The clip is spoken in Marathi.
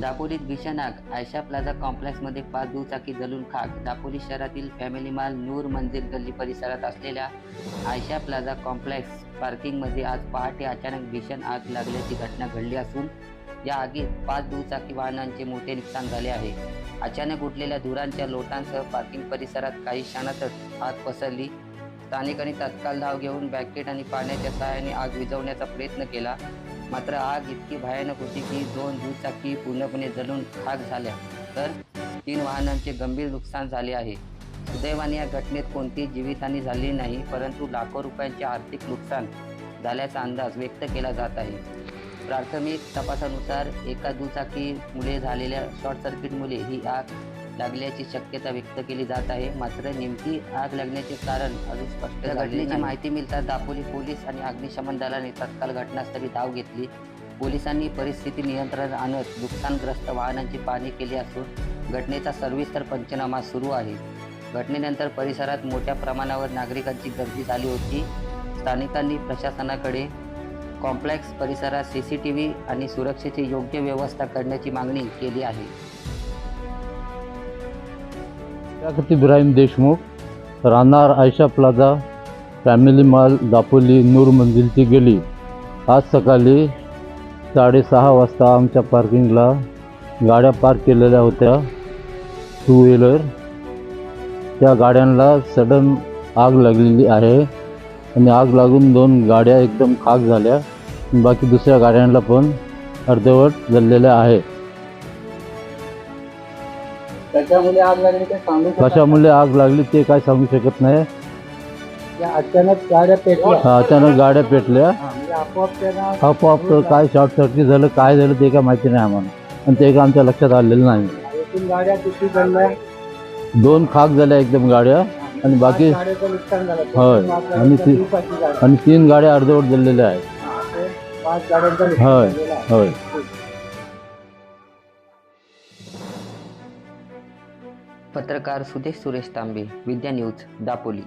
दापोलीत भीषण आग आयशा प्लाझा कॉम्प्लेक्समध्ये पाच दुचाकी जलून खाक. दापोली शहरातील फॅमिली माल नूर मंजिल गल्ली परिसरात असलेल्या आयशा प्लाझा कॉम्प्लेक्स पार्किंगमध्ये आज पहाटे अचानक भीषण आग लागल्याची घटना घडली असून या आगीत पाच दुचाकी वाहनांचे मोठे नुकसान झाले आहे. अचानक उठलेल्या धुरांच्या लोटांसह पार्किंग परिसरात काही क्षणातच आग पसरली. स्थानिकांनी तत्काळ धाव घेऊन बॅकेट आणि पाण्याच्या सहाय्याने आग विझवण्याचा प्रयत्न केला. मात्र आग इतकी भयानक होती की दोन दुचाकी पूर्णपणे जळून खाक झाल्या. तर तीन वाहनांचे गंभीर नुकसान झाले आहे. सुदैवाने या घटनेत कोणतीही जीवितहानी झाली नाही परंतु लाखो रुपयांचे आर्थिक नुकसान झाल्याचा अंदाज व्यक्त केला जात आहे. प्राथमिक तपासानुसार एका दुचाकीमुळे झालेल्या शॉर्ट सर्किटमुळे ही आग लागल्याची शक्यता व्यक्त केली जात आहे. मात्र नेमकी आग लागण्याचे कारण अजून स्पष्ट घटनेची माहिती मिळताच दापोली पोलीस आणि अग्निशमन दलाने तत्काळ घटनास्थळी धाव घेतली. पोलिसांनी परिस्थिती नियंत्रणात आणत नुकसानग्रस्त वाहनांची पाहणी केली असून घटनेचा सविस्तर पंचनामा सुरू आहे. घटनेनंतर परिसरात मोठ्या प्रमाणावर नागरिकांची गर्दी झाली होती. स्थानिकांनी प्रशासनाकडे कॉम्प्लेक्स परिसरात सी सी टी व्ही आणि सुरक्षेची योग्य व्यवस्था करण्याची मागणी केली आहे. लियाकत इब्राहिम देशमुख राहणार Ayesha plaza family mall Dapoli Noor मंजिलची गेली. आज सकाळी साडेसहा वाजता आमच्या पार्किंगला गाड्या पार्क केलेल्या होत्या टू व्हीलर त्या गाड्यांना सडन आग लागलेली आहे आणि आग लागून दोन गाड्या एकदम खाक झाल्या. बाकी दुसऱ्या गाड्यांना पण अर्धवट झालेल्या आहे त्याच्यामुळे आग लागली ते सांगू शकत कशामुळे आग लागली ते काय सांगू शकत नाही नाही. या अचानक गाड्या पेटल्या अचानक गाड्या पेटल्या हा, म्हणजे आपोआप त्यांना आपोआप काय शॉर्ट सर्किट झालं काय झालं ते काय माहिती नाही आम्हाला आणि ते काय आमच्या लक्षात आलेलं नाही एकूण गाड्या किती जणल्या दोन खाक झाल्या एकदम गाड्या आणि बाकी गाड्याचं नुकसान झालं होय. आणि ती-. आणि तीन गाड्या अर्धवट झालेल्या आहेत हा, पाच गाड्यांचं नुकसान होय. झालेलं आहे. होय पत्रकार सुदेश सुरेश तांबे विद्या न्यूज दापोली.